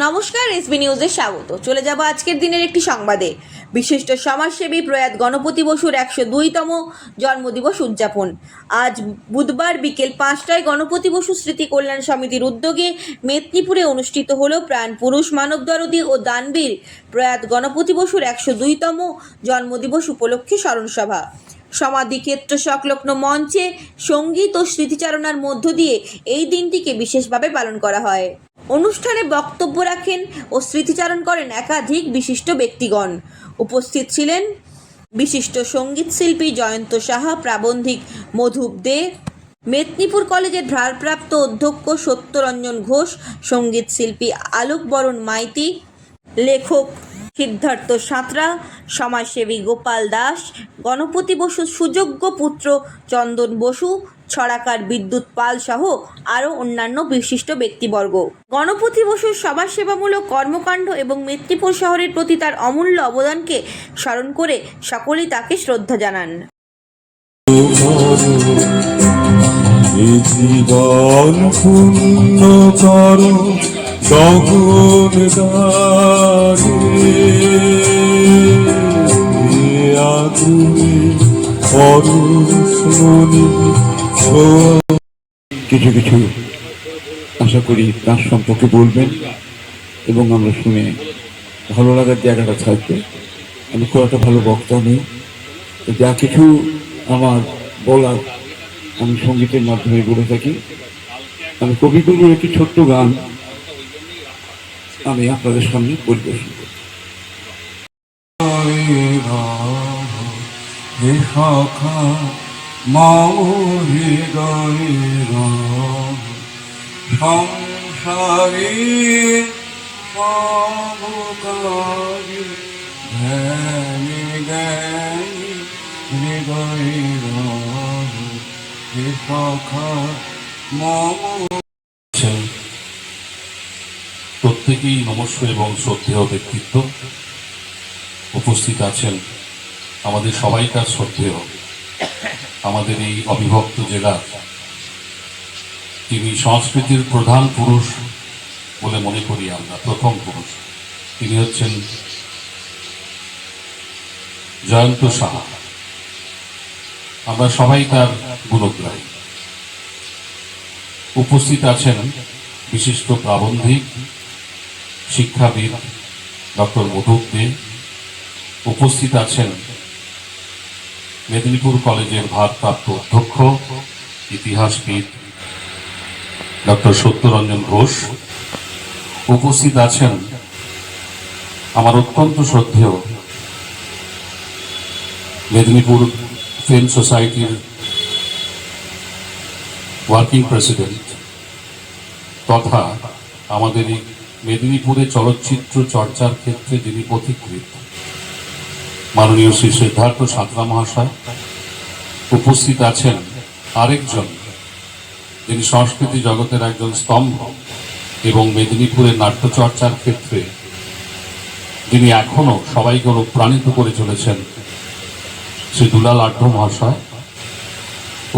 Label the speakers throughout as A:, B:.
A: নমস্কার, এসবি নিউজে স্বাগত। চলে যাব আজকের দিনের একটি সংবাদে। বিশিষ্ট সমাজসেবী প্রয়াত গণপতি বসুর একশো দুইতম জন্মদিবস উদযাপন। আজ বুধবার বিকেল পাঁচটায় গণপতি বসু স্মৃতি কল্যাণ সমিতির উদ্যোগে মেদিনীপুরে অনুষ্ঠিত হল প্রাণ পুরুষ মানবদরদী ও দানবীর প্রয়াত গণপতি বসুর একশো দুইতম জন্মদিবস উপলক্ষে স্মরণসভা। সমাধিক্ষেত্র সংলগ্ন মঞ্চে সংগীত ও স্মৃতিচারণার মধ্য দিয়ে এই দিনটিকে বিশেষভাবে পালন করা হয়। অনুষ্ঠানে বক্তব্য রাখেন ও স্মৃতিচারণ করেন একাধিক বিশিষ্ট ব্যক্তিগণ। উপস্থিত ছিলেন বিশিষ্ট সংগীত শিল্পী জয়ন্ত সাহা, প্রাবন্ধিক মধুপ দে, মেদিনীপুর কলেজের ভারপ্রাপ্ত অধ্যক্ষ সত্যরঞ্জন ঘোষ, সংগীত শিল্পী আলোক বরণ মাইতি, লেখক সিদ্ধার্থ সাঁতরা, সমাজসেবী গোপাল দাস, গণপতি বসুর সুযোগ্য পুত্র চন্দন বসু ছড়াকার বিদ্যুৎ পাল সহ আরও অন্যান্য বিশিষ্ট ব্যক্তিবর্গ। গণপতি বসুর সমাজসেবামূলক কর্মকাণ্ড এবং মেদিনীপুর শহরের প্রতি তার অমূল্য অবদানকে স্মরণ করে সকলেই তাকে শ্রদ্ধা জানান।
B: জীবন পূর্ণ কর
C: কিছু কিছু আশা করি তার সম্পর্কে বলবেন এবং আমরা শুনে ভালো লাগার জায়গাটা থাকবে আমি খুব একটা ভালো বক্তা নেই। যা কিছু আমার বলার আমি সঙ্গীতের মাধ্যমে বলে থাকি। আমি কবিগুরুর একটি ছোট্ট গান আমি আপনাদের সামনে পরিবেশন করি
D: প্রত্যেকেই নমস্য এবং শ্রদ্ধেয় ব্যক্তিত্ব। উপস্থিত আছেন আমাদের সবাইকার শ্রদ্ধেয়। আমাদের এই অবিভক্ত জেলা তিনি সংস্কৃতির প্রধান পুরুষ বলে মনে করি আমরা, প্রথম পুরুষ। তিনি হচ্ছেন জয়ন্ত সাহা। আমরা সবাই তার গুণগ্রাহী। উপস্থিত আছেন বিশিষ্ট প্রাবন্ধিক, শিক্ষাবিদ ডক্টর মধুক দে। উপস্থিত আছেন মেদিনীপুর কলেজের ভারপ্রাপ্ত অধ্যক্ষ, ইতিহাসবিদ ডক্টর সত্যরঞ্জন ঘোষ উপস্থিত আছেন আমার অত্যন্ত শ্রদ্ধেয় মেদিনীপুর ফিল্ম সোসাইটির ওয়ার্কিং প্রেসিডেন্ট তথা আমাদের এই মেদিনীপুরে চলচ্চিত্র চর্চার ক্ষেত্রে যিনি পথিকৃত মাননীয় শ্রী সিদ্ধার্থ সাঁতরা মহাশয় উপস্থিত আছেন আরেকজন, যিনি সংস্কৃতি জগতের একজন স্তম্ভ এবং মেদিনীপুরের নাট্যচর্চার ক্ষেত্রে যিনি এখনও সবাইকে অনুপ্রাণিত করে চলেছেন, শ্রী দুলাল আঢ্য মহাশয়।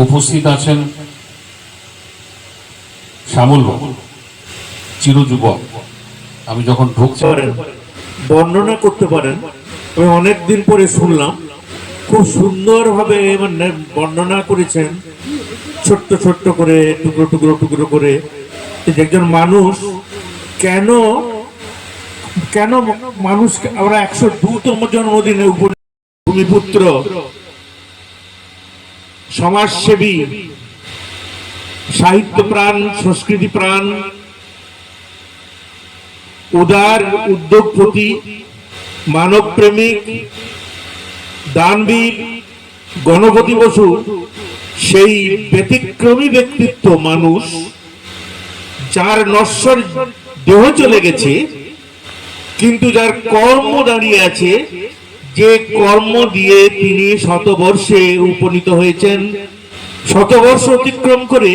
D: উপস্থিত আছেন শ্যামল চিরযুবক। আমি যখন ঢুকছি
E: বর্ণনা করতে পারেন। আমি অনেকদিন পরে শুনলাম, খুব সুন্দরভাবে মানে বর্ণনা করেছেন, ছোট্ট ছোট্ট করে, টুকরো টুকরো টুকরো করে একজন মানুষ কেন কেন মানুষ আমরা একশো দুতম জন্মদিনে ভূমিপুত্র, সমাজসেবী সাহিত্য প্রাণ সংস্কৃতি প্রাণ উদার উদ্যোগপতি মানব প্রেমিক দানবীর গণপতি বসু, সেই ব্যতিক্রমী ব্যক্তিত্ব মানুষ, যার নশ্বর দেহ চলে গেছে, কিন্তু যার কর্ম দাঁড়িয়ে আছে, যে কর্ম দিয়ে তিনি শতবর্ষে উপনীত হয়েছেন। শতবর্ষ অতিক্রম করে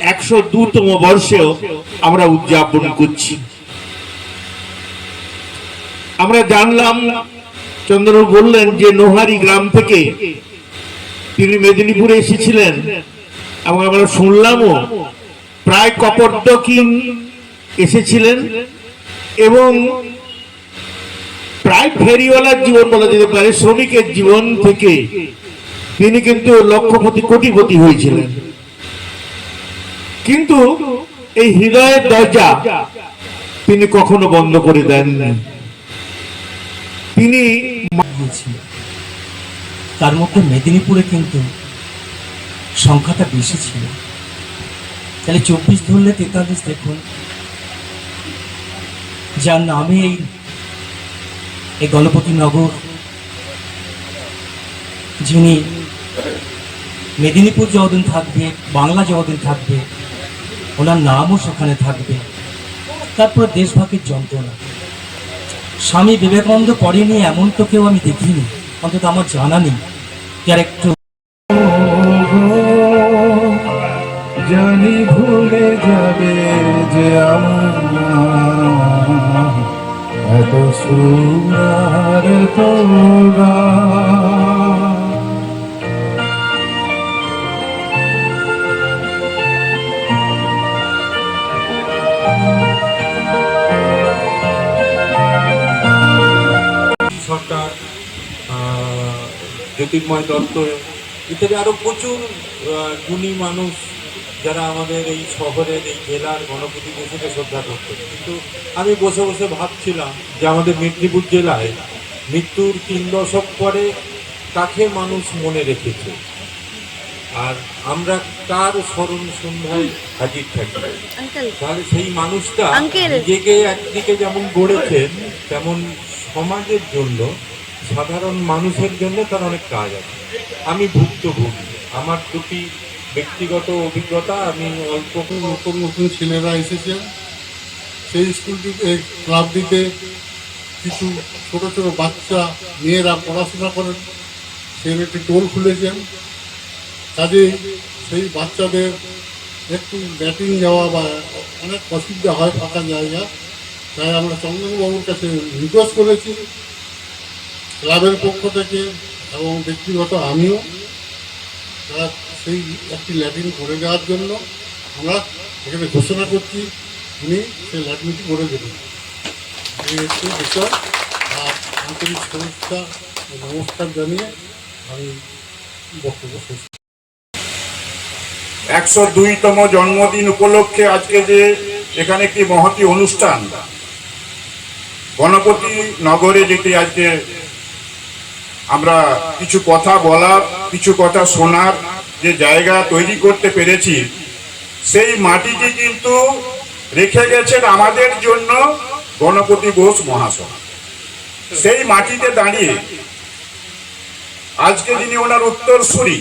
E: একশো দুতম বর্ষেও আমরা উদযাপন করছি। আমরা জানলাম চন্দ্র বললেন যে নোহারি গ্রাম থেকে তিনি মেদিনীপুরে এসেছিলেন। এবং আমরা শুনলামও, প্রায় কপর্দকিন এসেছিলেন। এবং প্রায় ফেরিওয়ালার জীবন বলা যেতে পারে, শ্রমিকের জীবন থেকে তিনি কিন্তু লক্ষপতি, কোটিপতি হয়েছিলেন। কিন্তু এই হৃদয়ের দরজা তিনি কখনো বন্ধ করে দেননি। তিনি
F: তার মধ্যে মেদিনীপুরে কিন্তু সংখ্যাটা বেশি ছিল। তাহলে চব্বিশ ধরলে তেতাল্লিশ দেখুন। যার নামে এই গণপতি নগর, যিনি মেদিনীপুর যতদিন থাকবে, বাংলা যতদিন থাকবে, ওনার নামও সেখানে থাকবে। তারপর দেশভাগের যন্ত্রণা। স্বামী বিবেকানন্দ পড়েনি, এমন তো কেউ আমি দেখিনি। অন্তত আমার জানা নেই। যার একটু
B: জানি ভুলে যাবে যে আমার এত সুন্দর তোরা
G: জ্যোতির্ময় দত্ত ইত্যাদি আরও প্রচুর গুণী মানুষ যারা আমাদের এই শহরের এই জেলার গণপতি বসুকে শ্রদ্ধা করতেন। কিন্তু আমি বসে বসে ভাবছিলাম যে আমাদের মেদিনীপুর জেলায় মৃত্যুর তিন দশক পরে কাকে মানুষ মনে রেখেছে? আর আমরা কার স্মরণ সন্ধ্যায় হাজির থাকি? তাহলে সেই মানুষটা নিজেকে একদিকে যেমন গড়েছেন তেমন সমাজের জন্য সাধারণ মানুষের জন্য তার অনেক কাজ আছে। আমি ভুক্তভোগী। আমার দুটি ব্যক্তিগত অভিজ্ঞতা, আমি অল্প
H: নতুন নতুন ছেলেরা এসেছে। সেই স্কুলটিতে ক্লাবটিতে কিছু ছোট ছোট বাচ্চা, মেয়েরা পড়াশোনা করেন সেই একটি টোল খুলেছেন কাজে সেই বাচ্চাদের একটু ব্যাটিং যাওয়া বা অনেক অসুবিধা হয় ফাঁকা জায়গা। তাই আমরা চন্দনবাবুর কাছে রিকোয়েস্ট করেছি। ক্লাবের পক্ষ থেকে এবং ব্যক্তিগত আমিও তারা সেই একটি ল্যাটিন করে দেওয়ার জন্য আমরা এখানে ঘোষণা করছি, উনি সেই ল্যাটিনটি করে দেবেন। এই বিষয়। আর আন্তরিক শুভেচ্ছা নমস্কার জানিয়ে আমি বক্তব্য শেষ
I: একশো দুইতম জন্মদিন উপলক্ষে আজকে যে এখানে একটি মহতি অনুষ্ঠান, গণপতি নগরে যেটি আজকে আমরা কিছু কথা বলার, কিছু কথা শোনার যে জায়গা তৈরি করতে পেরেছি, সেই মাটিটি কিন্তু রেখে গেছেন আমাদের জন্য গণপতি বোস মহাশয় সেই মাটিতে দাঁড়িয়ে আজকে যিনি ওনার উত্তরসূরি